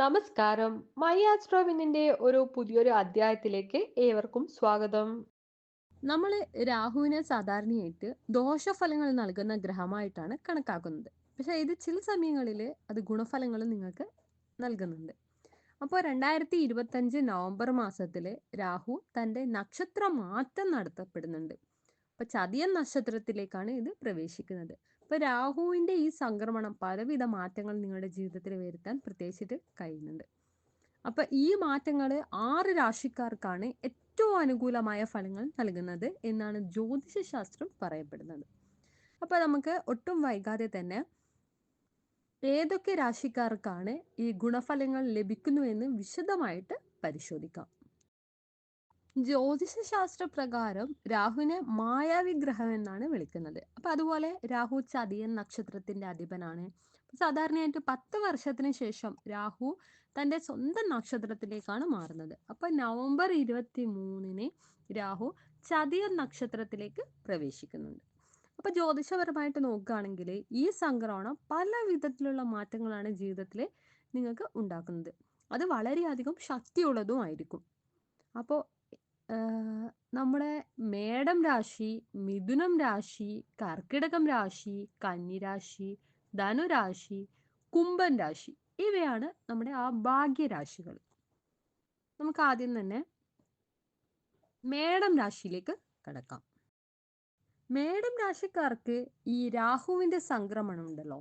നമസ്കാരം. മൈ ആസ്ട്രോവിനിന്റെ ഒരു പുതിയൊരു അധ്യായത്തിലേക്ക് ഏവർക്കും സ്വാഗതം. നമ്മൾ രാഹുവിനെ സാധാരണയായിട്ട് ദോഷഫലങ്ങൾ നൽകുന്ന ഗ്രഹമായിട്ടാണ് കണക്കാക്കുന്നത്. പക്ഷേ ഇത് ചില സമയങ്ങളിൽ അത് ഗുണഫലങ്ങൾ നിങ്ങൾക്ക് നൽകുന്നുണ്ട്. അപ്പോൾ രണ്ടായിരത്തി ഇരുപത്തഞ്ച് നവംബർ മാസത്തിൽ രാഹു തന്റെ നക്ഷത്ര മാറ്റം നടത്തപ്പെടുന്നുണ്ട്. അപ്പോൾ ചതിയൻ നക്ഷത്രത്തിലേക്കാണ് ഇത് പ്രവേശിക്കുന്നത്. അപ്പോൾ രാഹുവിന്റെ ഈ സംക്രമണം പലവിധ മാറ്റങ്ങൾ നിങ്ങളുടെ ജീവിതത്തിൽ വരുത്താൻ പ്രത്യേകിച്ചിട്ട് കഴിയുന്നുണ്ട്. അപ്പൊ ഈ മാറ്റങ്ങൾ ആറ് രാശിക്കാർക്കാണ് ഏറ്റവും അനുകൂലമായ ഫലങ്ങൾ നൽകുന്നത് എന്നാണ് ജ്യോതിഷ ശാസ്ത്രം പറയപ്പെടുന്നത്. അപ്പൊ നമുക്ക് ഒട്ടും വൈകാതെ തന്നെ ഏതൊക്കെ രാശിക്കാർക്കാണ് ഈ ഗുണഫലങ്ങൾ ലഭിക്കുന്നു എന്ന് വിശദമായിട്ട് പരിശോധിക്കാം. ജ്യോതിഷ ശാസ്ത്ര പ്രകാരം രാഹുവിനെ മായാവിഗ്രഹം എന്നാണ് വിളിക്കുന്നത്. അപ്പൊ അതുപോലെ രാഹു ചതിയൻ നക്ഷത്രത്തിന്റെ അധിപനാണ്. സാധാരണയായിട്ട് പത്ത് വർഷത്തിന് ശേഷം രാഹു തന്റെ സ്വന്തം നക്ഷത്രത്തിലേക്കാണ് മാറുന്നത്. അപ്പൊ നവംബർ ഇരുപത്തി മൂന്നിന് രാഹു ചതിയൻ നക്ഷത്രത്തിലേക്ക് പ്രവേശിക്കുന്നുണ്ട്. അപ്പൊ ജ്യോതിഷപരമായിട്ട് നോക്കുകയാണെങ്കിൽ ഈ സംക്രമണം പല വിധത്തിലുള്ള മാറ്റങ്ങളാണ് ജീവിതത്തിൽ നിങ്ങൾക്ക് ഉണ്ടാക്കുന്നത്. അത് വളരെയധികം ശക്തിയുള്ളതുമായിരിക്കും അപ്പോൾ നമ്മുടെ മേടം രാശി മിഥുനം രാശി കർക്കിടകം രാശി കന്നിരാശി ധനുരാശി കുംഭൻ രാശി ഇവയാണ് നമ്മുടെ ആ ഭാഗ്യരാശികൾ നമുക്ക് ആദ്യം തന്നെ മേടം രാശിയിലേക്ക് കിടക്കാം. മേടം രാശിക്കാർക്ക് ഈ രാഹുവിന്റെ സംക്രമണം ഉണ്ടല്ലോ.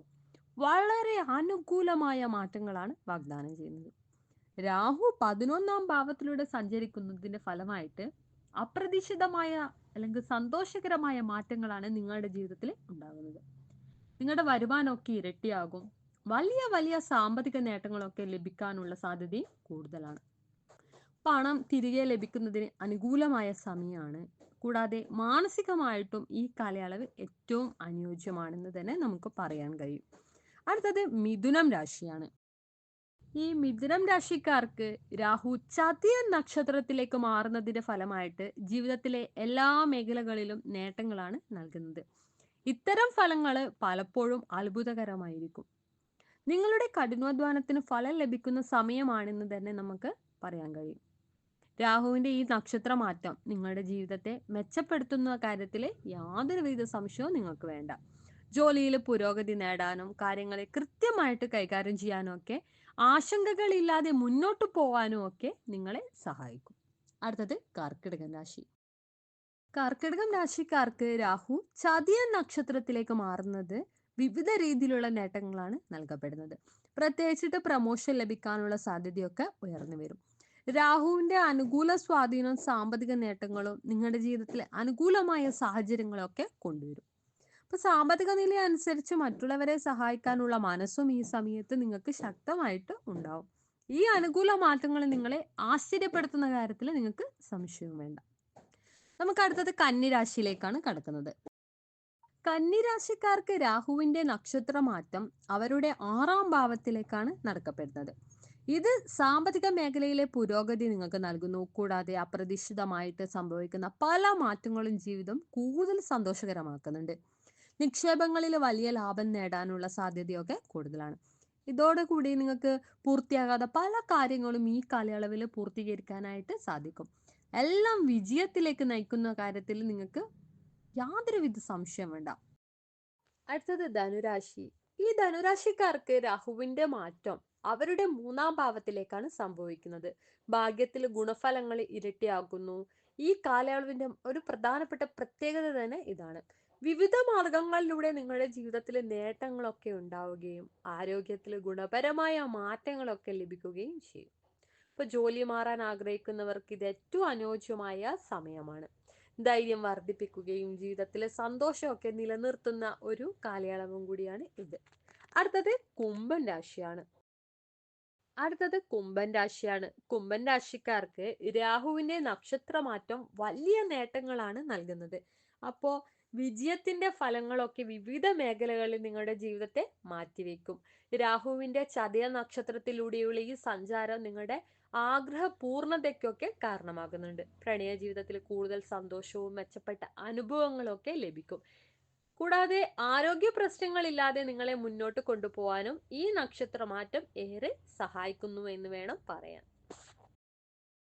വളരെ അനുകൂലമായ മാറ്റങ്ങളാണ് വാഗ്ദാനം ചെയ്യുന്നത്. രാഹു പതിനൊന്നാം ഭാവത്തിലൂടെ സഞ്ചരിക്കുന്നതിന്റെ ഫലമായിട്ട് അപ്രതീക്ഷിതമായ അല്ലെങ്കിൽ സന്തോഷകരമായ മാറ്റങ്ങളാണ് നിങ്ങളുടെ ജീവിതത്തിൽ ഉണ്ടാകുന്നത്. നിങ്ങളുടെ വരുമാനമൊക്കെ ഇരട്ടിയാകും. വലിയ വലിയ സാമ്പത്തിക നേട്ടങ്ങളൊക്കെ ലഭിക്കാനുള്ള സാധ്യതയും കൂടുതലാണ്. പണം തിരികെ ലഭിക്കുന്നതിന് അനുകൂലമായ സമയമാണ്. കൂടാതെ മാനസികമായിട്ടും ഈ കാലയളവ് ഏറ്റവും അനുയോജ്യമാണെന്ന് തന്നെ നമുക്ക് പറയാൻ കഴിയും. അടുത്തത് മിഥുനം രാശിയാണ്. ഈ മിഥുനം രാശിക്കാർക്ക് രാഹു ചതിയ നക്ഷത്രത്തിലേക്ക് മാറുന്നതിന്റെ ഫലമായിട്ട് ജീവിതത്തിലെ എല്ലാ മേഖലകളിലും നേട്ടങ്ങളാണ് നൽകുന്നത്. ഇത്തരം ഫലങ്ങൾ പലപ്പോഴും അത്ഭുതകരമായിരിക്കും. നിങ്ങളുടെ കഠിനാധ്വാനത്തിന് ഫലം ലഭിക്കുന്ന സമയമാണെന്ന് തന്നെ നമുക്ക് പറയാൻ കഴിയും. രാഹുവിന്റെ ഈ നക്ഷത്ര മാറ്റം നിങ്ങളുടെ ജീവിതത്തെ മെച്ചപ്പെടുത്തുന്ന കാര്യത്തിൽ യാതൊരുവിധ സംശയവും നിങ്ങൾക്ക് വേണ്ട. ജോലിയിൽ പുരോഗതി നേടാനും കാര്യങ്ങളെ കൃത്യമായിട്ട് കൈകാര്യം ചെയ്യാനും ഒക്കെ ആശങ്കകളില്ലാതെ മുന്നോട്ട് പോകാനും ഒക്കെ നിങ്ങളെ സഹായിക്കും. അടുത്തത് കർക്കിടകൻ രാശി. കർക്കിടകം രാശിക്കാർക്ക് രാഹു ചതിയ നക്ഷത്രത്തിലേക്ക് മാറുന്നത് വിവിധ രീതിയിലുള്ള നേട്ടങ്ങളാണ് നൽകപ്പെടുന്നത്. പ്രത്യേകിച്ചിട്ട് പ്രമോഷൻ ലഭിക്കാനുള്ള സാധ്യതയൊക്കെ ഉയർന്നു വരും. രാഹുവിന്റെ അനുകൂല സ്വാധീനം സാമ്പത്തിക നേട്ടങ്ങളും നിങ്ങളുടെ ജീവിതത്തിലെ അനുകൂലമായ സാഹചര്യങ്ങളൊക്കെ കൊണ്ടുവരും. അപ്പൊ സാമ്പത്തിക നില അനുസരിച്ച് മറ്റുള്ളവരെ സഹായിക്കാനുള്ള മനസ്സും ഈ സമയത്ത് നിങ്ങൾക്ക് ശക്തമായിട്ട് ഉണ്ടാവും. ഈ അനുകൂല മാറ്റങ്ങൾ നിങ്ങളെ ആശ്ചര്യപ്പെടുത്തുന്ന കാര്യത്തിൽ നിങ്ങൾക്ക് സംശയവും വേണ്ട. നമുക്ക് അടുത്തത് കന്നിരാശിയിലേക്കാണ് കടക്കുന്നത്. കന്നിരാശിക്കാർക്ക് രാഹുവിന്റെ നക്ഷത്ര മാറ്റം അവരുടെ ആറാം ഭാവത്തിലേക്കാണ് നടക്കപ്പെടുന്നത്. ഇത് സാമ്പത്തിക മേഖലയിലെ പുരോഗതി നിങ്ങൾക്ക് നൽകുന്നു. കൂടാതെ അപ്രതീക്ഷിതമായിട്ട് സംഭവിക്കുന്ന പല മാറ്റങ്ങളും ജീവിതം കൂടുതൽ സന്തോഷകരമാക്കുന്നുണ്ട്. നിക്ഷേപങ്ങളിൽ വലിയ ലാഭം നേടാനുള്ള സാധ്യതയൊക്കെ കൂടുതലാണ്. ഇതോടുകൂടി നിങ്ങൾക്ക് പൂർത്തിയാകാത്ത പല കാര്യങ്ങളും ഈ കാലയളവിൽ പൂർത്തീകരിക്കാനായിട്ട് സാധിക്കും. എല്ലാം വിജയത്തിലേക്ക് നയിക്കുന്ന കാര്യത്തിൽ നിങ്ങൾക്ക് യാതൊരുവിധ സംശയം വേണ്ട. അടുത്തത് ധനുരാശി. ഈ ധനുരാശിക്കാർക്ക് രാഹുവിന്റെ മാറ്റം അവരുടെ മൂന്നാം ഭാവത്തിലേക്കാണ് സംഭവിക്കുന്നത്. ഭാഗ്യത്തിൽ ഗുണഫലങ്ങൾ ഇരട്ടിയാകുന്നു. ഈ കാലയളവിന്റെ ഒരു പ്രധാനപ്പെട്ട പ്രത്യേകത തന്നെ ഇതാണ്. വിവിധ മാർഗങ്ങളിലൂടെ നിങ്ങളുടെ ജീവിതത്തിൽ നേട്ടങ്ങളൊക്കെ ഉണ്ടാവുകയും ആരോഗ്യത്തിൽ ഗുണപരമായ മാറ്റങ്ങളൊക്കെ ലഭിക്കുകയും ചെയ്യും. ഇപ്പൊ ജോലി മാറാൻ ആഗ്രഹിക്കുന്നവർക്ക് ഇത് ഏറ്റവും അനുയോജ്യമായ സമയമാണ്. ധൈര്യം വർദ്ധിപ്പിക്കുകയും ജീവിതത്തിലെ സന്തോഷമൊക്കെ നിലനിർത്തുന്ന ഒരു കാലയളവും കൂടിയാണ് ഇത്. അടുത്തത് കുംഭൻ രാശിയാണ്. അടുത്തത് കുംഭൻ രാശിയാണ്. കുംഭൻ രാശിക്കാർക്ക് രാഹുവിന്റെ നക്ഷത്രമാറ്റം വലിയ നേട്ടങ്ങളാണ് നൽകുന്നത്. അപ്പോ വിജയത്തിന്റെ ഫലങ്ങളൊക്കെ വിവിധ മേഖലകളിൽ നിങ്ങളുടെ ജീവിതത്തെ മാറ്റിവെക്കും. രാഹുവിന്റെ ചതയ നക്ഷത്രത്തിലൂടെയുള്ള ഈ സഞ്ചാരം നിങ്ങളുടെ ആഗ്രഹ പൂർണതയ്ക്കൊക്കെ കാരണമാകുന്നുണ്ട്. പ്രണയ ജീവിതത്തിൽ കൂടുതൽ സന്തോഷവും മെച്ചപ്പെട്ട അനുഭവങ്ങളൊക്കെ ലഭിക്കും. കൂടാതെ ആരോഗ്യ പ്രശ്നങ്ങളില്ലാതെ നിങ്ങളെ മുന്നോട്ട് കൊണ്ടുപോകാനും ഈ നക്ഷത്രമാറ്റം ഏറെ സഹായിക്കുന്നു എന്ന് വേണം പറയാൻ.